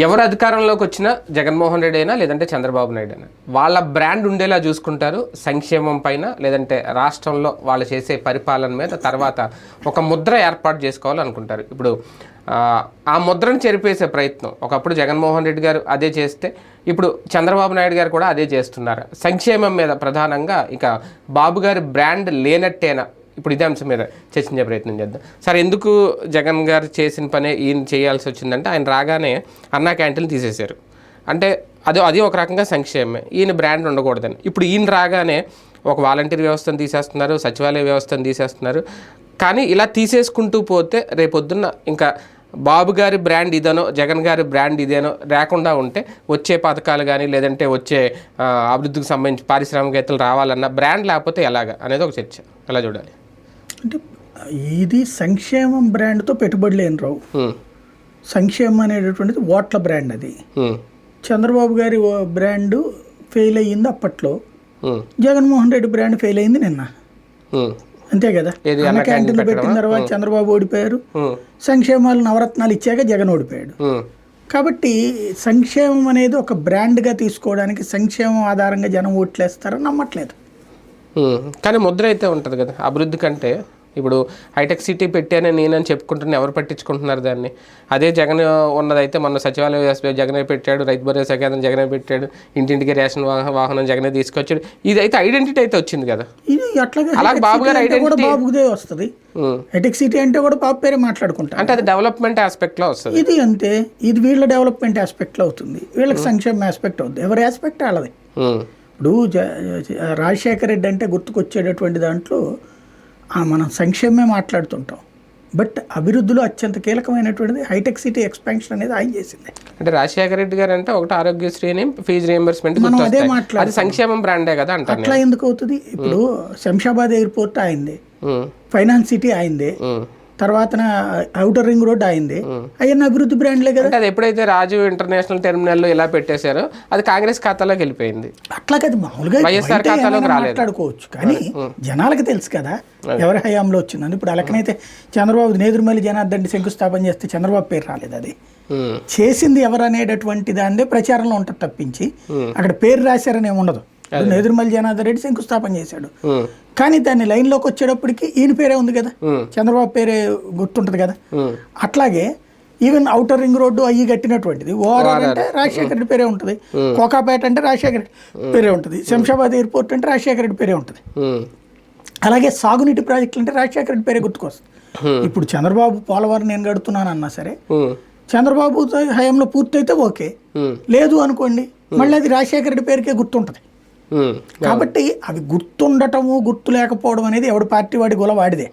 ఎవరు అధికారంలోకి వచ్చినా జగన్మోహన్ రెడ్డి అయినా లేదంటే చంద్రబాబు నాయుడు అయినా. వాళ్ళ బ్రాండ్ ఉండేలా చూసుకుంటారు సంక్షేమం పైన లేదంటే రాష్ట్రంలో వాళ్ళు చేసే పరిపాలన మీద తర్వాత ఒక ముద్ర ఏర్పాటు చేసుకోవాలనుకుంటారు. ఇప్పుడు ఆ, ముద్రను చెరిపేసే ప్రయత్నం ఒకప్పుడు జగన్మోహన్ రెడ్డి గారు అదే చేస్తే ఇప్పుడు చంద్రబాబు నాయుడు గారు కూడా అదే చేస్తున్నారు. సంక్షేమం మీద ప్రధానంగా ఇక బాబు గారి బ్రాండ్ లేనట్టేనా ఇప్పుడు ఇదే అంశం మీద చర్చించే ప్రయత్నం చేద్దాం. సార్ ఎందుకు జగన్ గారు చేసిన పనే ఈయన చేయాల్సి వచ్చిందంటే ఆయన రాగానే అన్నా క్యాంటీన్లు తీసేశారు. అంటే అది అది ఒక రకంగా సంక్షేమమే. ఈయన బ్రాండ్ ఉండకూడదని. ఇప్పుడు ఈయన రాగానే ఒక వాలంటీర్ వ్యవస్థను తీసేస్తున్నారు సచివాలయ వ్యవస్థను తీసేస్తున్నారు. కానీ ఇలా తీసేసుకుంటూ పోతే రేపొద్దున్న ఇంకా బాబు గారి బ్రాండ్ ఇదేనో జగన్ గారి బ్రాండ్ ఇదేనో లేకుండా ఉంటే వచ్చే పథకాలు కానీ లేదంటే వచ్చే అభివృద్ధికి సంబంధించి పారిశ్రామికవేత్తలు రావాలన్న బ్రాండ్ లేకపోతే ఎలాగా అనేది ఒక చర్చ. ఎలా చూడాలి? అంటే ఇది సంక్షేమం బ్రాండ్తో పెట్టుబడి లేని రావు. సంక్షేమం అనేటటువంటిది ఓట్ల బ్రాండ్ అది. చంద్రబాబు గారి బ్రాండ్ ఫెయిల్ అయ్యింది అప్పట్లో. జగన్మోహన్ రెడ్డి బ్రాండ్ ఫెయిల్ అయింది నిన్న. అంతే కదా అన్న క్యాంటీన్ క్యాంటీన్లు పెట్టిన తర్వాత చంద్రబాబు ఓడిపోయారు. సంక్షేమాలు నవరత్నాలు ఇచ్చాక జగన్ ఓడిపోయాడు. కాబట్టి సంక్షేమం అనేది ఒక బ్రాండ్గా తీసుకోవడానికి సంక్షేమం ఆధారంగా జనం ఓట్లేస్తారని నమ్మట్లేదు. కానీ ముద్ర అయితే ఉంటుంది కదా. అభివృద్ధి కంటే ఇప్పుడు హైటెక్ సిటీ పెట్టానే నేనని చెప్పుకుంటున్నా ఎవరు పట్టించుకుంటున్నారు దాన్ని? అదే జగన్ ఉన్నదైతే మొన్న సచివాలయ వ్యవస్థ జగనే పెట్టాడు రైతు భరోసా కేంద్రం జగనే పెట్టాడు ఇంటింటికి రేషన్ వాహ- వాహనం జగనే తీసుకొచ్చాడు. ఇది అయితే ఐడెంటిటీ అయితే వచ్చింది కదా. ఇది అట్లాగే అలాగే బాబు గారి identity- బాబుదే వస్తుంది. హైటెక్ సిటీ అంటే కూడా బాబు పేరే మాట్లాడుకుంటారు. అంటే అది డెవలప్మెంట్ ఆస్పెక్ట్లో వస్తుంది. ఇది అంతే. ఇది వీళ్ళ డెవలప్మెంట్ ఆస్పెక్ట్లో అవుతుంది. వీళ్ళకి సంక్షేమ ఆస్పెక్ట్ అవుతుంది ఎవరి ఆస్పెక్ట్ వాళ్ళది. హ్మ్. ఇప్పుడు రాజశేఖర రెడ్డి అంటే గుర్తుకొచ్చేటటువంటి దాంట్లో మనం సంక్షేమమే మాట్లాడుతుంటాం. బట్ అభివృద్ధిలో అత్యంత కీలకమైనటువంటిది హైటెక్ సిటీ ఎక్స్పాన్షన్ అనేది ఆయన చేసింది. అంటే రాజశేఖర రెడ్డి గారు అంటే ఒకటి ఆరోగ్యశ్రీని ఫీజు రియంబర్స్మెంట్ మనం అదే. అది సంక్షేమం బ్రాండే కదా అంటారు అట్లా ఎందుకు అవుతుంది? ఇప్పుడు శంషాబాద్ ఎయిర్పోర్ట్ అయింది. ఫైనాన్స్ సిటీ అయింది. తర్వాత అవుటర్ రింగ్ రోడ్ అయింది అవన్నీ అభివృద్ధి బ్రాండ్లే కదా? అది ఎప్పుడైతే రాజు ఇంటర్నేషనల్ టెర్మినల్ ఇలా పెట్టేశారో అది కాంగ్రెస్ ఖాతాలోకి వెళ్ళిపోయింది. అట్లా కదా మామూలుగా వైఎస్ఆర్ ఖాతాలోకి. మాట్లాడుకోవచ్చు. కానీ జనాలకు తెలుసు కదా ఎవరి హయాంలో వచ్చిందని ఇప్పుడు అలాగనైతే చంద్రబాబు నేదురుమల్లి జనార్దన్ శంకుస్థాపన చేస్తే చంద్రబాబు పేరు రాలేదు అది. చేసింది ఎవరు అనేటటువంటి దాన్నే ప్రచారంలో ఉంటుంది తప్పించి అక్కడ పేరు రాశారని ఏమి ఉండదు. నేదురుమల్లి జనార్దన్ రెడ్డి శంకుస్థాపన చేశాడు. కానీ దాన్ని లైన్లోకి వచ్చేటప్పటికి ఈయన పేరే ఉంది కదా. చంద్రబాబు పేరే గుర్తుంటుంది కదా. అట్లాగే ఈవెన్ అవుటర్ రింగ్ రోడ్డు అయ్యి కట్టినటువంటిది ఓఆర్ఆర్ అంటే రాజశేఖర రెడ్డి పేరే ఉంటుంది కోకాపేట అంటే రాజశేఖర రెడ్డి పేరే ఉంటుంది శంషాబాద్ ఎయిర్పోర్ట్ అంటే రాజశేఖర రెడ్డి పేరే ఉంటుంది. అలాగే సాగునీటి ప్రాజెక్టులు అంటే రాజశేఖర రెడ్డి పేరే గుర్తుకొస్తుంది ఇప్పుడు చంద్రబాబు పోలవరం నేను కడుతున్నాను అన్నా సరే. చంద్రబాబు హయాంలో పూర్తయితే ఓకే. లేదు అనుకోండి మళ్ళీ అది రాజశేఖర రెడ్డి పేరుకే గుర్తుంటుంది. కాబట్టి అవి గుర్తుండటము గుర్తు లేకపోవడం అనేది ఎవడి పార్టీ వాడి గొల వాడిదే.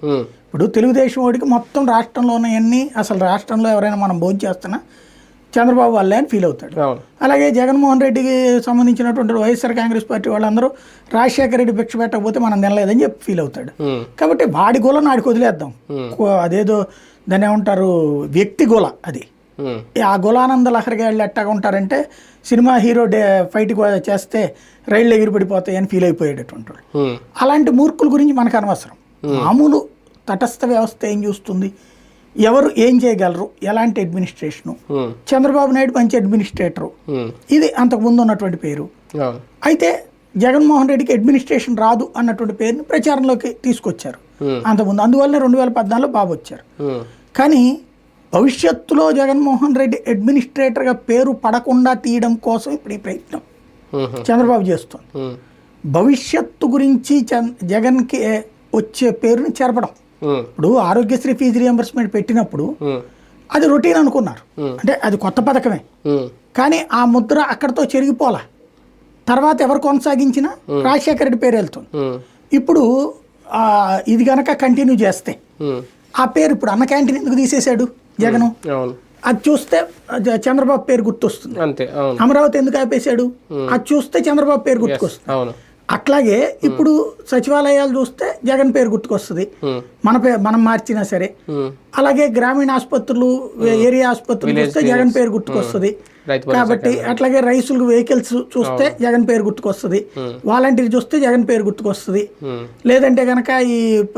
ఇప్పుడు తెలుగుదేశం వాడికి మొత్తం రాష్ట్రంలో ఉన్నవన్నీ అసలు రాష్ట్రంలో ఎవరైనా మనం భోజనం చేస్తున్నా చంద్రబాబు వల్లే అని ఫీల్ అవుతాడు. అలాగే జగన్మోహన్ రెడ్డికి సంబంధించినటువంటి వైఎస్ఆర్ కాంగ్రెస్ పార్టీ వాళ్ళందరూ రాజశేఖర రెడ్డి భిక్ష పెట్టకపోతే మనం తినలేదని చెప్పి ఫీల్ అవుతాడు. కాబట్టి వాడి గోల నాడికి వదిలేద్దాం. అదేదో దాన్ని ఏమంటారు వ్యక్తి గోల అది. ఆ గులానంద లహరి గాళ్ళు ఎట్టాగా ఉంటారంటే సినిమా హీరో డే ఫైట్ చేస్తే రైళ్ళు ఎగిరిపడిపోతాయి అని ఫీల్ అయిపోయేటటువంటి వాళ్ళు హ్మ్. అలాంటి మూర్ఖుల గురించి మనకు అనవసరం. మామూలు తటస్థ వ్యవస్థ ఏం చూస్తుంది? ఎవరు ఏం చేయగలరు? ఎలాంటి అడ్మినిస్ట్రేషను హ్మ్. చంద్రబాబు నాయుడు మంచి అడ్మినిస్ట్రేటరు. ఇది అంతకుముందు ఉన్నటువంటి పేరు. అయితే జగన్మోహన్ రెడ్డికి అడ్మినిస్ట్రేషన్ రాదు అన్నటువంటి పేరుని ప్రచారంలోకి తీసుకొచ్చారు. Hmm. అంతకుముందు అందువల్లనే రెండు వేల పద్నాలుగులో బాబు వచ్చారు. కానీ భవిష్యత్తులో జగన్మోహన్ రెడ్డి అడ్మినిస్ట్రేటర్గా పేరు పడకుండా తీయడం కోసం ఇప్పుడు ఈ ప్రయత్నం. చంద్రబాబు చేస్తుంది. భవిష్యత్తు గురించి జగన్కి వచ్చే పేరుని చెరపడం. ఇప్పుడు ఆరోగ్యశ్రీ ఫీజు రియంబర్స్మెంట్ పెట్టినప్పుడు. అది రొటీన్ అనుకున్నారు అంటే అది కొత్త పథకమే. కానీ ఆ ముద్ర అక్కడితో చెరిగిపోలా తర్వాత ఎవరు కొనసాగించినా రాజశేఖర రెడ్డి పేరు వెళ్తుంది. ఇప్పుడు ఇది గనక కంటిన్యూ చేస్తే. ఆ పేరు ఇప్పుడు అన్న క్యాంటీన్ ఎందుకు తీసేశాడు జగను? అది చూస్తే చంద్రబాబు పేరు గుర్తొస్తుంది. అంతే అమరావతి ఎందుకు ఆపేశాడు? అది చూస్తే చంద్రబాబు పేరు గుర్తుకొస్తుంది. అట్లాగే ఇప్పుడు సచివాలయాలు చూస్తే జగన్ పేరు గుర్తుకొస్తుంది. మన పే మనం మార్చినా సరే. అలాగే గ్రామీణ ఆసుపత్రులు ఏరియా ఆసుపత్రులు చూస్తే జగన్ పేరు గుర్తుకొస్తుంది. కాబట్టి అట్లాగే రైతులకు వెహికల్స్ చూస్తే జగన్ పేరు గుర్తుకొస్తుంది. వాలంటీర్ చూస్తే జగన్ పేరు గుర్తుకొస్తుంది. లేదంటే కనుక ఈ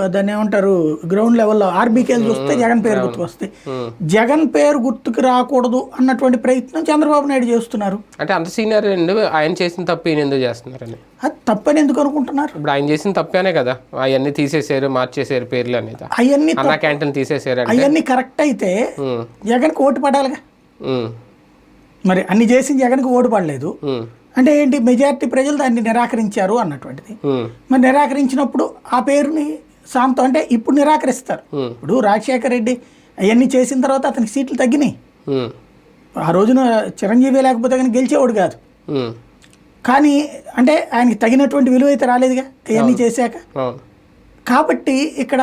దాన్ని ఏమంటారు గ్రౌండ్ లెవెల్లో ఆర్బీకేలు చూస్తే జగన్ పేరు గుర్తుకొస్తాయి ఉమ్. జగన్ పేరు గుర్తుకు రాకూడదు అన్నటువంటి ప్రయత్నం చంద్రబాబు నాయుడు చేస్తున్నారు. అంటే అంత సీనియర్ ఆయన చేసిన తప్పు ఈయన ఎందుకు చేస్తున్నారని? అది తప్పని ఎందుకు అనుకుంటున్నారు? ఇప్పుడు ఆయన చేసిన తప్పేనే కదా. అవన్నీ తీసేసారు మార్చేసారు పేర్లు అనేది. అవన్నీ క్యాంటీన్ తీసేసారు అవన్నీ కరెక్ట్ అయితే ఉమ్, జగన్కి ఓటు పడాలిగా. మరి అన్ని చేసి జగన్కి ఓటు పడలేదు. అంటే ఏంటి? మెజారిటీ ప్రజలు దాన్ని నిరాకరించారు అన్నటువంటిది. మరి నిరాకరించినప్పుడు ఆ పేరుని సాంతం అంటే ఇప్పుడు నిరాకరిస్తారు. ఇప్పుడు రాజశేఖర రెడ్డి అవన్నీ చేసిన తర్వాత అతనికి సీట్లు తగ్గినాయి. ఆ రోజున చిరంజీవి లేకపోతే కానీ గెలిచేవాడు కాదు. కానీ అంటే ఆయనకి తగినటువంటి విలువ అయితే రాలేదుగా అవన్నీ చేశాక. కాబట్టి ఇక్కడ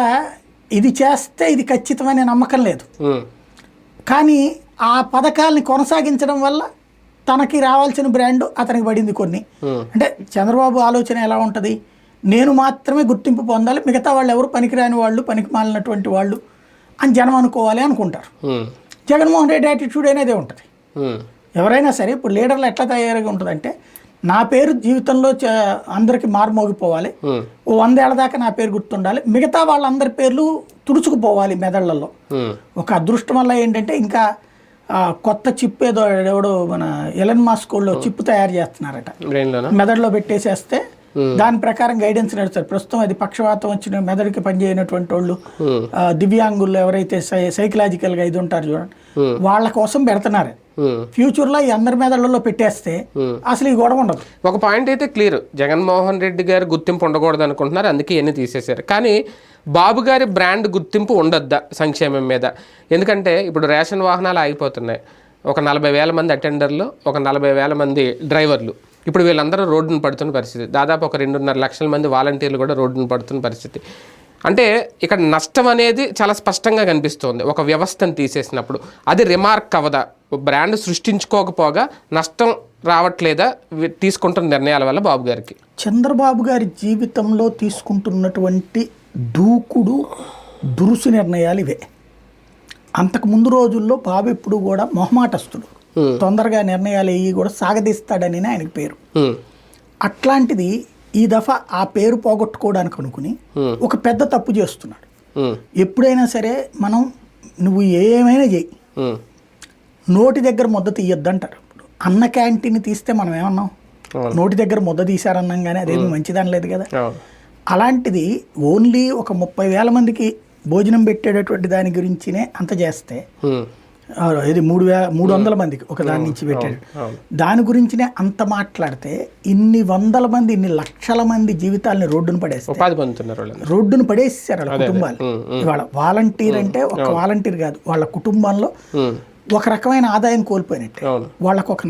ఇది చేస్తే ఇది ఖచ్చితమైన నమ్మకం లేదు. కానీ ఆ పథకాల్ని కొనసాగించడం వల్ల తనకి రావాల్సిన బ్రాండ్ అతనికి పడింది కొన్ని. ఉమ్, అంటే చంద్రబాబు ఆలోచన ఎలా ఉంటుంది? నేను మాత్రమే గుర్తింపు పొందాలి మిగతా వాళ్ళు ఎవరు పనికిరాని వాళ్ళు పనికి మాలినటువంటి వాళ్ళు అని జనం అనుకోవాలి అనుకుంటారు. ఉమ్, జగన్మోహన్ రెడ్డి యాటిట్యూడ్ అనేది ఉంటుంది. ఉమ్, ఎవరైనా సరే ఇప్పుడు లీడర్లు ఎట్లా తయారుగా ఉంటుందంటే నా పేరు జీవితంలో అందరికీ మారుమోగిపోవాలి. ఓ వందేళ్ళ దాకా నా పేరు గుర్తుండాలి. మిగతా వాళ్ళందరి పేర్లు తుడుచుకుపోవాలి మెదళ్ళలో. ఒక అదృష్టం వల్ల ఏంటంటే ఇంకా కొత్త చిప్ ఏదో ఎవడో మన ఎలన్ మాస్కోల్లో చిప్ తయారు చేస్తున్నారట. మెదడులో పెట్టేసేస్తే దాని ప్రకారం గైడెన్స్ నడుస్తారు. ప్రస్తుతం అది పక్షవాతం వచ్చిన మెదడుకి పనిచేయనటువంటి వాళ్ళు ఉమ్, ఆ, దివ్యాంగులు ఎవరైతే సై సైకలాజికల్గా ఇది ఉంటారు చూడండి వాళ్ళ కోసం పెడుతున్నారు. ఫ్యూచర్లో ఈ అందరి మెదళ్ళలో పెట్టేస్తే అసలు ఈ గొడవ ఉండదు. ఒక పాయింట్ అయితే క్లియర్ జగన్మోహన్ రెడ్డి గారు గుర్తింపు ఉండకూడదు అనుకుంటున్నారు అందుకే ఇవన్నీ తీసేశారు. కానీ బాబు గారి బ్రాండ్ గుర్తింపు ఉండొద్దా సంక్షేమం మీద? ఎందుకంటే ఇప్పుడు రేషన్ వాహనాలు ఆగిపోతున్నాయి. ఒక నలభై వేల మంది అటెండర్లు ఒక నలభై వేల మంది డ్రైవర్లు ఇప్పుడు వీళ్ళందరూ రోడ్డును పడుతున్న పరిస్థితి. దాదాపు ఒక రెండున్నర లక్షల మంది వాలంటీర్లు కూడా రోడ్డును పడుతున్న పరిస్థితి. అంటే ఇక్కడ నష్టం అనేది చాలా స్పష్టంగా కనిపిస్తుంది. ఒక వ్యవస్థను తీసేసినప్పుడు అది రిమార్క్ అవదా బ్రాండ్ సృష్టించుకోకపోగా నష్టం రావట్లేదా? తీసుకుంటున్న నిర్ణయాల వల్ల బాబు గారికి. చంద్రబాబు గారి జీవితంలో తీసుకుంటున్నటువంటి దూకుడు దురుసు నిర్ణయాలు ఇవే. అంతకు ముందు రోజుల్లో బాబు ఎప్పుడు కూడా మొహమాటస్తుడు. తొందరగా నిర్ణయాలు అయ్యి కూడా సాగదీస్తాడని ఆయనకి పేరు. అట్లాంటిది ఈ దఫా ఆ పేరు పోగొట్టుకోవడానికి అనుకుని ఒక పెద్ద తప్పు చేస్తున్నాడు. ఎప్పుడైనా సరే మనం నువ్వు ఏమైనా చేయి నోటి దగ్గర ముద్ద తీయొద్దు అంటారు అన్న క్యాంటీన్ తీస్తే మనం ఏమన్నాం. నోటి దగ్గర ముద్ద తీశారన్నాం కానీ అదేమి మంచిదని లేదు కదా. అలాంటిది ఓన్లీ ఒక ముప్పై వేల మందికి భోజనం పెట్టేటటువంటి దాని గురించినే అంత చేస్తే ఇది మూడు వే మూడు వందల మందికి ఒక దాని నుంచి పెట్టాడు. దాని గురించినే అంత మాట్లాడితే ఇన్ని వందల మంది ఇన్ని లక్షల మంది జీవితాలని రోడ్డును పడేస్తారు రోడ్డును పడేసారు వాళ్ళ కుటుంబాలు. ఇవాళ వాలంటీర్ అంటే ఒక వాలంటీర్ కాదు వాళ్ళ కుటుంబంలో ఒక రకమైన ఆదాయం కోల్పోయినట్టే. వాళ్ళకు ఒక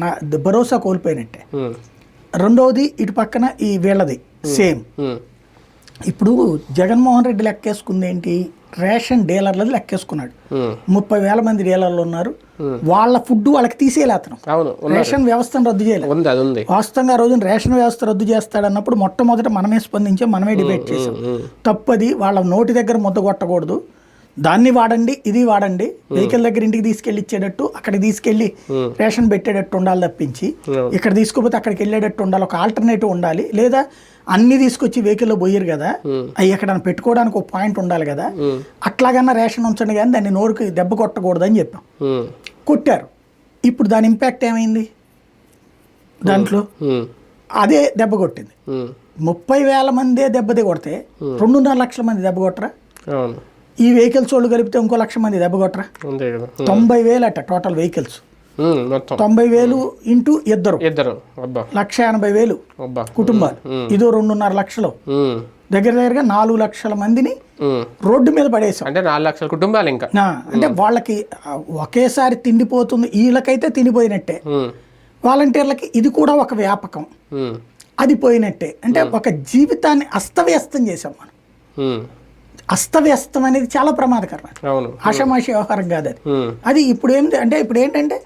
భరోసా కోల్పోయినట్టే. రెండవది ఇటు పక్కన ఈ వీళ్ళది సేమ్. ఇప్పుడు జగన్మోహన్ రెడ్డి లెక్కేసుకుంది ఏంటి? రేషన్ డీలర్లది లెక్కేసుకున్నాడు. ముప్పై వేల మంది డీలర్లు ఉన్నారు. వాళ్ళ ఫుడ్ వాళ్ళకి తీసేయాలి అతను అవును ఉన్న- రేషన్ వ్యవస్థను రద్దు చేయాలి ఉంది అది ఉంది. వాస్తవంగా ఆ రోజున రేషన్ వ్యవస్థ రద్దు చేస్తాడన్నప్పుడు మొట్టమొదట మనమే స్పందించాం మనమే డిబేట్ చేసాం తప్పది వాళ్ళ నోటి దగ్గర ముద్ద కొట్టకూడదు. దాన్ని వాడండి ఇది వాడండి వెహికల్ దగ్గర ఇంటికి తీసుకెళ్ళి ఇచ్చేటట్టు అక్కడికి తీసుకెళ్ళి రేషన్ పెట్టేటట్టు ఉండాలి తప్పించి. ఇక్కడ తీసుకోపోతే అక్కడికి వెళ్ళేటట్టు ఉండాలి ఒక ఆల్టర్నేటివ్ ఉండాలి లేదా అన్ని తీసుకొచ్చి వెహికల్లో పోయారు కదా అవి ఎక్కడ పెట్టుకోవడానికి ఒక పాయింట్ ఉండాలి కదా అట్లాగన్నా రేషన్ ఉంచండి కానీ దాన్ని నోరుకి దెబ్బ కొట్టకూడదని చెప్పాం. కొట్టారు. ఇప్పుడు దాని ఇంపాక్ట్ ఏమైంది? దాంట్లో? అదే దెబ్బ కొట్టింది. ముప్పై వేల మందే దెబ్బతి కొడితే రెండున్నర లక్షల మంది దెబ్బ కొట్టరా? ఈ వెహికల్స్ వాళ్ళు కలిపితే ఇంకో లక్ష మంది దెబ్బ కొట్టరా? అంతే కదా. తొంభై వేలు అట టోటల్ వెహికల్స్ తొంభై వేలు ఇంటూ ఇద్దరు. ఇద్దరు. లక్ష ఎనభై వేలు కుటుంబాలు. ఇదో రెండున్నర లక్షలు. దగ్గర దగ్గరగా నాలుగు లక్షల మందిని. రోడ్డు మీద పడేసాం అంటే నాలుగు లక్షల కుటుంబాలు ఇంకా. అంటే వాళ్ళకి ఒకేసారి తిండిపోతుంది వీళ్ళకైతే తిండిపోయినట్టే ఉమ్, వాలంటీర్లకి ఇది కూడా ఒక వ్యాపకం. అది పోయినట్టే. అంటే ఒక జీవితాన్ని అస్తవ్యస్తం చేసాం మనం. అస్తవ్యస్తం అనేది చాలా ప్రమాదకరం ఆషామాషి వ్యవహారం కాదు అది. అది ఇప్పుడు ఏంటి అంటే ఇప్పుడు ఏంటంటే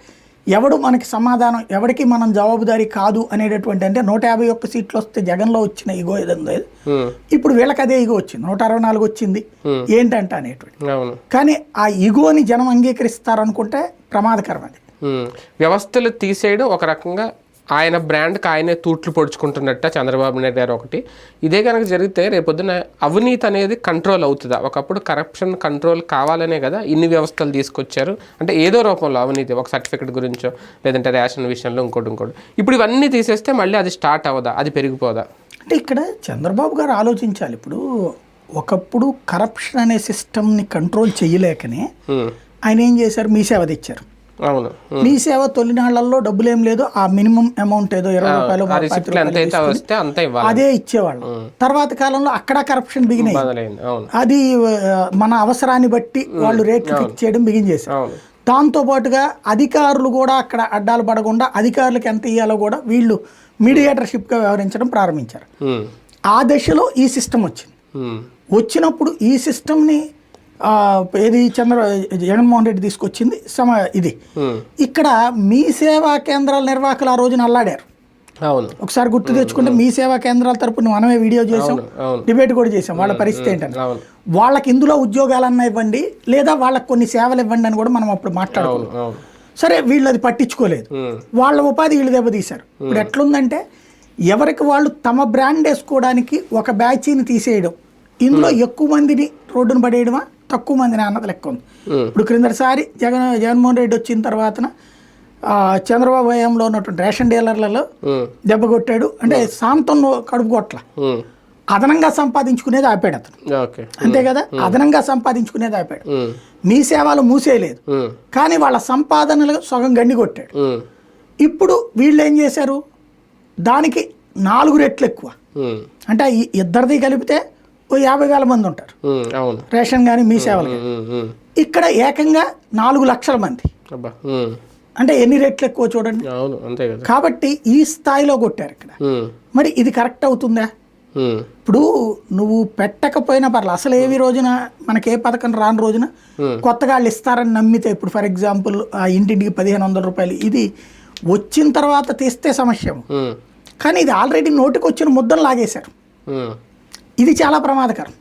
ఎవడు మనకి సమాధానం ఎవరికి మనం జవాబుదారీ కాదు అనేటటువంటి అంటే నూట యాభై ఒక్క సీట్లు వస్తే జగన్లో వచ్చిన ఇగో ఏదందో. ఉమ్, ఇప్పుడు వీళ్ళకి అదే ఇగో వచ్చింది. నూట అరవై నాలుగు వచ్చింది. ఏంటంట అనేటువంటి కానీ ఆ ఇగోని జనం అంగీకరిస్తారు అనుకుంటే ప్రమాదకరం అది. వ్యవస్థలు తీసేయడం ఒక రకంగా ఆయన బ్రాండ్కి ఆయనే తూట్లు పొడుచుకుంటున్నట్ట చంద్రబాబు నాయుడు గారు ఒకటి. ఇదే కనుక జరిగితే రేపొద్దున అవినీతి అనేది కంట్రోల్ అవుతుందా? ఒకప్పుడు కరప్షన్ కంట్రోల్ కావాలనే కదా ఇన్ని వ్యవస్థలు తీసుకొచ్చారు. అంటే ఏదో రూపంలో అవినీతి ఒక సర్టిఫికెట్ గురించో లేదంటే రేషన్ విషయంలో ఇంకోటి ఇంకోటి. ఇప్పుడు ఇవన్నీ తీసేస్తే మళ్ళీ అది స్టార్ట్ అవ్వదా? అది పెరిగిపోదా? అంటే ఇక్కడ చంద్రబాబు గారు ఆలోచించాలి. ఇప్పుడు ఒకప్పుడు కరప్షన్ అనే సిస్టమ్ని కంట్రోల్ చేయలేకనే. ఆయన ఏం చేశారు? మీ సేవ తెచ్చారు. అవును. మీ సేవ తొలినాళ్ళలో డబ్బులు ఏం లేదు ఆ మినిమం అమౌంట్ ఏదో ఇరవై రూపాయలు అదే ఇచ్చేవాళ్ళం. తర్వాత కాలంలో అక్కడ కరప్షన్ బిగినాయి అది మన అవసరాన్ని బట్టి వాళ్ళు రేట్లు ఫిక్స్ చేయడం బిగిన్ చేశారు. దాంతో పాటుగా అధికారులు కూడా అక్కడ అడ్డాలు పడకుండా అధికారులకు ఎంత ఇవ్వాలో కూడా వీళ్ళు మీడియేటర్షిప్గా వ్యవహరించడం ప్రారంభించారు. ఆ దశలో ఈ సిస్టమ్ వచ్చింది. వచ్చినప్పుడు ఈ సిస్టమ్ని ఏది చంద్ర జగన్మోహన్ రెడ్డి తీసుకొచ్చింది సమ ఇది. ఇక్కడ మీ సేవా కేంద్రాల నిర్వాహకులు ఆ రోజున అల్లాడారు. అవును. ఒకసారి గుర్తు తెచ్చుకుంటే మీ సేవా కేంద్రాల తరపున మనమే వీడియో చేసాం డిబేట్ కూడా చేసాం వాళ్ళ పరిస్థితి అవును. వాళ్ళకి ఇందులో ఉద్యోగాలన్నా ఇవ్వండి లేదా వాళ్ళకి కొన్ని సేవలు ఇవ్వండి అని కూడా మనం అప్పుడు మాట్లాడుకున్నాం. అవును సరే వీళ్ళు అది పట్టించుకోలేదు. వాళ్ళ ఉపాధి వీళ్ళు దెబ్బతీశారు. ఇప్పుడు ఎట్లుందంటే ఎవరికి వాళ్ళు తమ బ్రాండ్ వేసుకోవడానికి ఒక బ్యాచీని తీసేయడం ఇందులో ఎక్కువ మందిని రోడ్డును పడేయడమా? తక్కువ మందిని అన్నది లెక్క ఉంది. ఇప్పుడు క్రిందటిసారి జగన్ జగన్మోహన్ రెడ్డి వచ్చిన తర్వాతన చంద్రబాబు హయాంలో ఉన్నటువంటి రేషన్ డీలర్లలో. దెబ్బ కొట్టాడు అంటే సాంతంలో కడుపు కొట్ల. అదనంగా సంపాదించుకునేది ఆపాడు అతను అంతే కదా అదనంగా సంపాదించుకునేది ఆపాడు. మీ సేవలు మూసేయలేదు. కానీ వాళ్ళ సంపాదనలు సగం గండి కొట్టాడు. ఇప్పుడు వీళ్ళు ఏం చేశారు దానికి నాలుగు రెట్లు ఎక్కువ. అంటే ఇద్దరిది కలిపితే ఓ యాభై వేల మంది ఉంటారు రేషన్ కానీ మీ సేవలు. ఇక్కడ ఏకంగా నాలుగు లక్షల మంది. అంటే ఎన్ని రెట్లు ఎక్కువ చూడండి కాబట్టి ఈ స్థాయిలో కొట్టారు ఇక్కడ. మరి ఇది కరెక్ట్ అవుతుందా. ఇప్పుడు నువ్వు పెట్టకపోయినా పర్లేదు అసలు ఏవి రోజున మనకి ఏ పథకం రాని రోజున. కొత్తగా వాళ్ళు ఇస్తారని నమ్మితే ఇప్పుడు ఫర్ ఎగ్జాంపుల్ ఆ ఇంటింటికి పదిహేను వందల రూపాయలు ఇది వచ్చిన తర్వాత తెస్తే సమస్య. కానీ ఇది ఆల్రెడీ నోటికి వచ్చిన ముద్దను లాగేశారు. ఇది చాలా ప్రమాదకరం.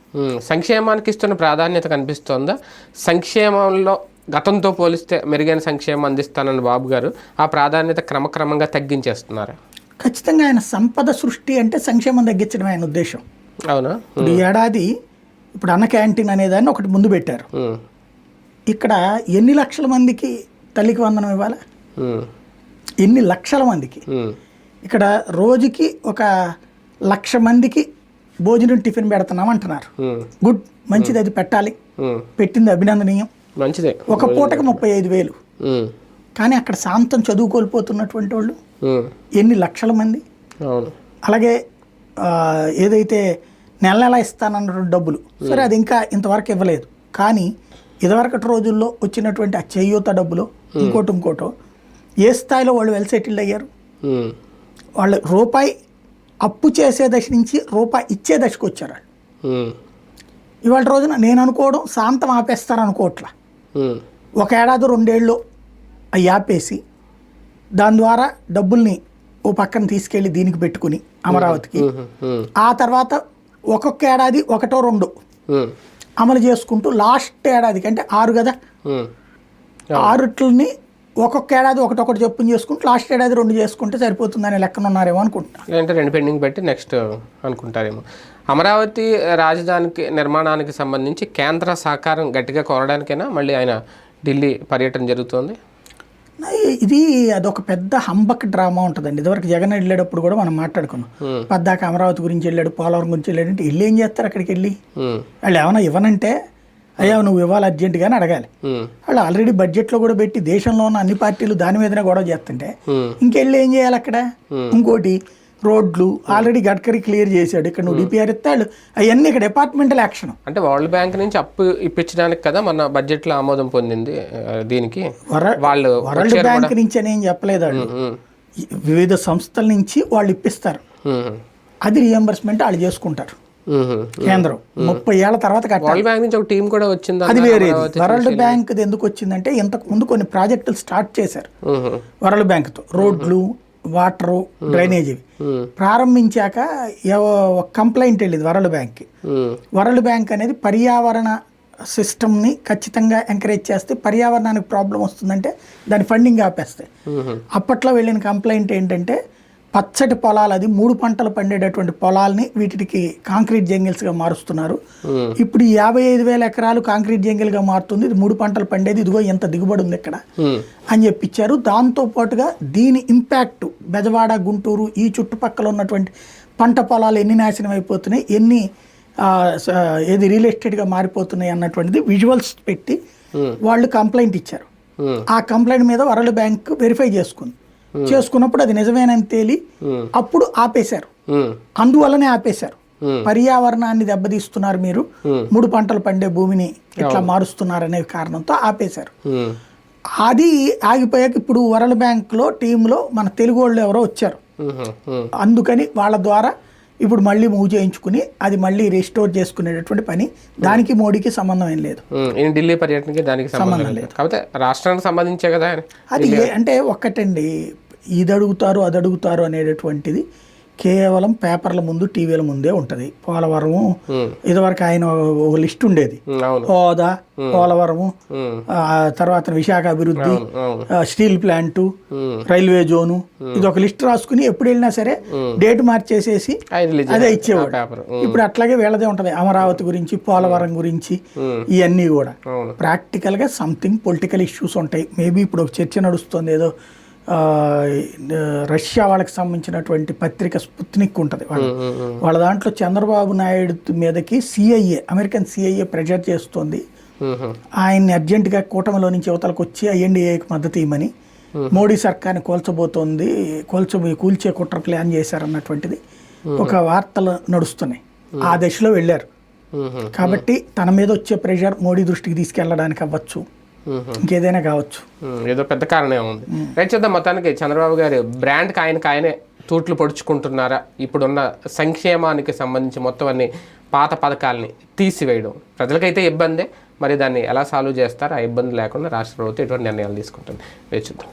సంక్షేమానికి ఇస్తున్న ప్రాధాన్యత కనిపిస్తోందా? సంక్షేమంలో గతంతో పోలిస్తే మెరుగైన సంక్షేమం అందిస్తానన్న బాబు గారు ఆ ప్రాధాన్యత క్రమక్రమంగా తగ్గించేస్తున్నారు? ఖచ్చితంగా ఆయన సంపద సృష్టి అంటే సంక్షేమం తగ్గించడం ఆయన ఉద్దేశం. అవునా? ఈ ఏడాది ఇప్పుడు అన్న క్యాంటీన్ అనేదాన్ని ఒకటి ముందు పెట్టారు. ఇక్కడ ఎన్ని లక్షల మందికి తల్లికి వందనం ఇవ్వాలి. ఎన్ని లక్షల మందికి. ఇక్కడ రోజుకి ఒక లక్ష మందికి భోజనం టిఫిన్ పెడుతున్నాం అంటున్నారు. గుడ్ మంచిది అది పెట్టాలి. పెట్టింది అభినందనీయం. మంచిదే. ఒక పూటకి ముప్పై ఐదు వేలు. కానీ అక్కడ శాంతం చదువు కోల్పోతున్నటువంటి వాళ్ళు. ఎన్ని లక్షల మంది? అలాగే ఏదైతే నెల నెల ఇస్తానన్నటువంటి డబ్బులు. సరే అది ఇంకా ఇంతవరకు ఇవ్వలేదు. కానీ ఇదివరకటి రోజుల్లో వచ్చినటువంటి ఆ చేయూత డబ్బులు ఇంకోటి ఇంకోటో ఏ స్థాయిలో వాళ్ళు వెల్ సెటిల్డ్ అయ్యారు. వాళ్ళు రూపాయి అప్పు చేసే దశ నుంచి రూపాయి ఇచ్చే దశకు వచ్చారు. ఇవాళ రోజున నేను అనుకోవడం శాంతం ఆపేస్తారు అనుకోవట్లా. ఒక ఏడాది రెండేళ్ళు అవి ఆపేసి దాని ద్వారా డబ్బుల్ని ఓ పక్కన తీసుకెళ్ళి దీనికి పెట్టుకుని అమరావతికి. ఆ తర్వాత ఒక్కొక్క ఏడాది ఒకటో రెండు. అమలు చేసుకుంటూ లాస్ట్ ఏడాదికి అంటే ఆరు కదా. ఆరుట్లని ఒక్కొక్క ఏడాది ఒకటొకటి చెప్పుని చేసుకుంటూ లాస్ట్ ఏడాది రెండు చేసుకుంటే సరిపోతుందనే లెక్కన ఉన్నారేమో అనుకుంటున్నా లేదంటే రెండు పెండింగ్ పెట్టి నెక్స్ట్ అనుకుంటారేమో. అమరావతి రాజధానికి నిర్మాణానికి సంబంధించి కేంద్ర సహకారం గట్టిగా కోరడానికైనా? మళ్ళీ ఆయన ఢిల్లీ పర్యటన జరుగుతోంది? ఇది అదొక పెద్ద హంబక్ డ్రామా ఉంటుందండి. ఇదివరకు జగన్ వెళ్ళేటప్పుడు కూడా మనం మాట్లాడుకున్నాం. పద్దాక అమరావతి గురించి వెళ్ళాడు పోలవరం గురించి వెళ్ళాడు అంటే వెళ్ళి ఏం చేస్తారు అక్కడికి వెళ్ళి. వాళ్ళు ఏమైనా ఇవ్వనంటే అయ్యా నువ్వు ఇవ్వాలి అర్జెంటుగానే అడగాలి. వాళ్ళు ఆల్రెడీ బడ్జెట్లో కూడా పెట్టి దేశంలో ఉన్న అన్ని పార్టీలు దాని మీదనే గొడవ చేస్తుంటే. ఇంకెళ్ళి ఏం చేయాలి అక్కడ? ఇంకోటి రోడ్లు ఆల్రెడీ గడ్కరీ క్లియర్ చేశాడు. ఇక్కడ నువ్వు డిపిఆర్ ఇస్తాడు. అవన్నీ ఇక్కడ డిపార్ట్మెంటల్ యాక్షన్ అంటే వరల్డ్ బ్యాంక్ నుంచి అప్పు ఇప్పించడానికి కదా మన బడ్జెట్లో ఆమోదం పొందింది దీనికి. వాళ్ళు వరల్డ్ బ్యాంక్ నుంచి అని ఏం చెప్పలేదు వాళ్ళు. వివిధ సంస్థల నుంచి వాళ్ళు ఇప్పిస్తారు. అది రియంబర్స్మెంట్ వాళ్ళు చేసుకుంటారు. కేంద్రం. ముప్పై ఏళ్ళ తర్వాత వరల్డ్ బ్యాంక్ నుంచి ఒక టీం కూడా వచ్చింది అది వేరేది. వరల్డ్ బ్యాంక్ ఎందుకు వచ్చిందంటే ఇంతకు ముందు కొన్ని ప్రాజెక్టులు స్టార్ట్ చేశారు. వరల్డ్ బ్యాంక్తో. రోడ్లు వాటరు డ్రైనేజ్. ప్రారంభించాక ఒక కంప్లైంట్ వెళ్ళేది వరల్డ్ బ్యాంక్కి. వరల్డ్ బ్యాంక్ అనేది పర్యావరణ సిస్టమ్ని ఖచ్చితంగా ఎంకరేజ్ చేస్తే పర్యావరణానికి ప్రాబ్లం వస్తుందంటే దాని ఫండింగ్ ఆపేస్తాయి. అప్పట్లో వెళ్ళిన కంప్లైంట్ ఏంటంటే పచ్చటి పొలాలు అది మూడు పంటలు పండేటటువంటి పొలాల్ని వీటికి కాంక్రీట్ జంగిల్స్గా మారుస్తున్నారు. మ్మ్. ఇప్పుడు యాభై ఐదు వేల ఎకరాలు కాంక్రీట్ జంగిల్గా మారుతుంది. ఇది మూడు పంటలు పండేది. ఇదిగో ఎంత దిగుబడి ఉంది ఇక్కడ. మ్మ్. అని చెప్పించారు దాంతో పాటుగా దీని ఇంపాక్ట్ బెజవాడ గుంటూరు ఈ చుట్టుపక్కల ఉన్నటువంటి పంట పొలాలు ఎన్ని నాశనం అయిపోతున్నాయి ఎన్ని ఏది రియల్ ఎస్టేట్గా మారిపోతున్నాయి అన్నటువంటిది విజువల్స్ పెట్టి వాళ్ళు కంప్లైంట్ ఇచ్చారు. ఆ కంప్లైంట్ మీద వరల్డ్ బ్యాంక్ వెరిఫై చేసుకుంది. చేసుకున్నప్పుడు అది నిజమేనని తేలి. అప్పుడు ఆపేశారు. అందువల్లనే ఆపేశారు. పర్యావరణాన్ని దెబ్బతీస్తున్నారు మీరు. మూడు పంటలు పండే భూమిని ఇట్లా మారుస్తున్నారు అనే కారణంతో ఆపేశారు. అది ఆగిపోయాక ఇప్పుడు వరల్డ్ బ్యాంక్లో టీంలో మన తెలుగు వాళ్ళు ఎవరో వచ్చారు. అందుకని వాళ్ళ ద్వారా ఇప్పుడు మళ్ళీ మూవ్ చేయించుకుని అది మళ్ళీ రిస్టోర్ చేసుకునేటటువంటి పని దానికి మోడీకి సంబంధం ఏం లేదు. ఢిల్లీ పర్యటనకి దానికి సంబంధం లేదు. కాకపోతే రాష్ట్రానికి సంబంధించే కదా అది అంటే ఒక్కటండి. ఇది అడుగుతారు అది అడుగుతారు అనేటటువంటిది కేవలం పేపర్ల ముందు టీవీల ముందే ఉంటుంది. పోలవరము. ఇదివరకు ఆయన ఒక లిస్ట్ ఉండేది. హోదా పోలవరము తర్వాత విశాఖ అభివృద్ధి స్టీల్ ప్లాంటు. రైల్వే జోను ఇది ఒక లిస్ట్ రాసుకుని ఎప్పుడు వెళ్ళినా సరే డేట్ మార్చేసేసి అదే ఇచ్చేవాడు. ఇప్పుడు అట్లాగే వీళ్ళదే ఉంటది. అమరావతి గురించి పోలవరం గురించి ఇవన్నీ కూడా. ప్రాక్టికల్గా సంథింగ్ పొలిటికల్ ఇష్యూస్ ఉంటాయి. మేబీ ఇప్పుడు ఒక చర్చ నడుస్తుంది. ఏదో రష్యా వాళ్ళకి సంబంధించినటువంటి పత్రిక స్పుత్నిక్ ఉంటుంది వాళ్ళ. వాళ్ళ దాంట్లో చంద్రబాబు నాయుడు మీదకి సిఐఏ అమెరికన్ సిఐఏ ప్రెజర్ చేస్తుంది. ఆయన్ని అర్జెంటుగా కూటమిలో నుంచి యువతలకు వచ్చి ఐఎన్డీఏకి మద్దతు ఇవ్వమని మోడీ సర్కార్ని కోల్చబోతోంది కోల్చబోయి కూల్చే కుట్ర ప్లాన్ చేశారన్నటువంటిది ఒక వార్తలు నడుస్తున్నాయి ఆ దశలో వెళ్ళారు. కాబట్టి తన మీద వచ్చే ప్రెషర్ మోడీ దృష్టికి తీసుకెళ్ళడానికి అవ్వచ్చు. ఇంకేదైనా కావచ్చు. ఏదో పెద్ద కారణం ఉంది. రైట్ చేద్దాం మొత్తానికి. చంద్రబాబు గారు బ్రాండ్కి ఆయనకి ఆయనే తూట్లు పొడుచుకుంటున్నారా? ఇప్పుడున్న సంక్షేమానికి సంబంధించి మొత్తం అన్ని పాత పథకాలని తీసివేయడం. ప్రజలకైతే ఇబ్బందే. మరి దాన్ని ఎలా సాల్వ్ చేస్తారో? ఆ ఇబ్బంది లేకుండా రాష్ట్ర ప్రభుత్వం ఎటువంటి నిర్ణయాలు తీసుకుంటుంది? వేచి చూద్దాం.